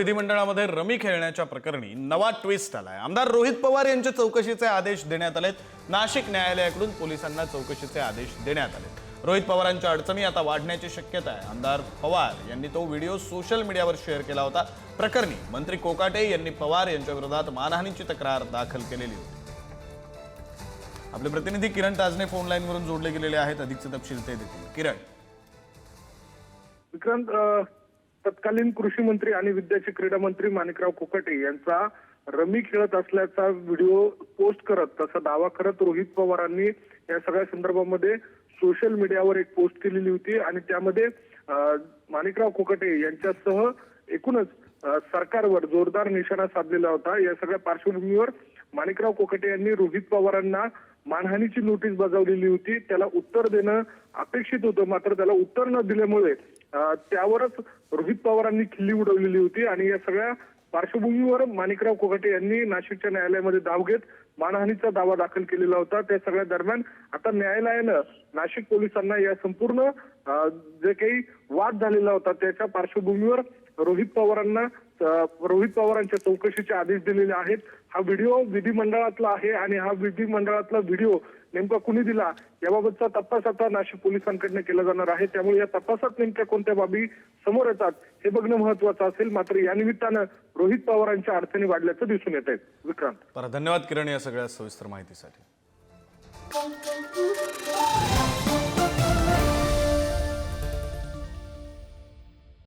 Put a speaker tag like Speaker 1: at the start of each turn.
Speaker 1: विधिमंडळामध्ये rummy खेळण्याच्या प्रकरणी नवा ट्विस्ट आलाय. आमदार रोहित पवार यांच्या चौकशीचे आदेश देण्यात आलेत. नाशिक न्यायालयाकडून पोलिसांना चौकशीचे आदेश देण्यात आले रोहित पवारांच्या अडचणी आता वाढण्याची शक्यता आहे. आमदार पवार यांनी तो व्हिडिओ सोशल मीडियावर शेअर केला होता. प्रकरणी मंत्री कोकाटे यांनी पवार यांच्या विरोधात मानहानीची तक्रार दाखल केलेली होती. आपले प्रतिनिधी किरण ताजने फोन लाईनवरून जोडले गेलेले आहेत. अधिकचे तपशील ते देतील. किरण.
Speaker 2: विक्रांत तत्कालीन कृषी मंत्री आणि विद्याचे क्रीडा मंत्री माणिकराव कुकटे यांचा रमी खेळत असल्याचा व्हिडिओ पोस्ट करत तसा दावा करत रोहित पवारांनी या सगळ्या संदर्भामध्ये सोशल मीडियावर एक पोस्ट केलेली होती आणि त्यामध्ये माणिकराव कुकटे यांच्यासह एकूणच सरकारवर जोरदार निशाणा साधलेला होता. या सगळ्या पार्श्वभूमीवर माणिकराव कोकटे यांनी रोहित पवारांना मानहानीची नोटीस बजावलेली होती. त्याला उत्तर देणं अपेक्षित होतं मात्र त्याला उत्तर न दिल्यामुळे त्यावरच रोहित पवारांनी खिल्ली उडवलेली होती आणि या सगळ्या पार्श्वभूमीवर माणिकराव कोकाटे यांनी नाशिकच्या न्यायालयामध्ये धाव घेत मानहानीचा दावा दाखल केलेला होता. त्या सगळ्या दरम्यान आता न्यायालयानं नाशिक पोलिसांना या संपूर्ण जे काही वाद झालेला होता त्याच्या पार्श्वभूमीवर रोहित पवारांना रोहित पवारांच्या चौकशीचे आदेश दिलेले आहेत. हा व्हिडिओ विधिमंडळातला आहे आणि हा विधिमंडळातला व्हिडिओ नेमका कुणी दिला याबाबतचा तपास आता नाशिक पोलिसांकडनं केला जाणार आहे. त्यामुळे या तपासात नेमक्या कोणत्या बाबी समोर येतात हे बघणं महत्वाचं असेल. मात्र या निमित्तानं रोहित पवारांच्या अडचणी वाढल्याचं दिसून येत आहे विक्रांत
Speaker 1: धन्यवाद किरण या सगळ्या सविस्तर माहितीसाठी.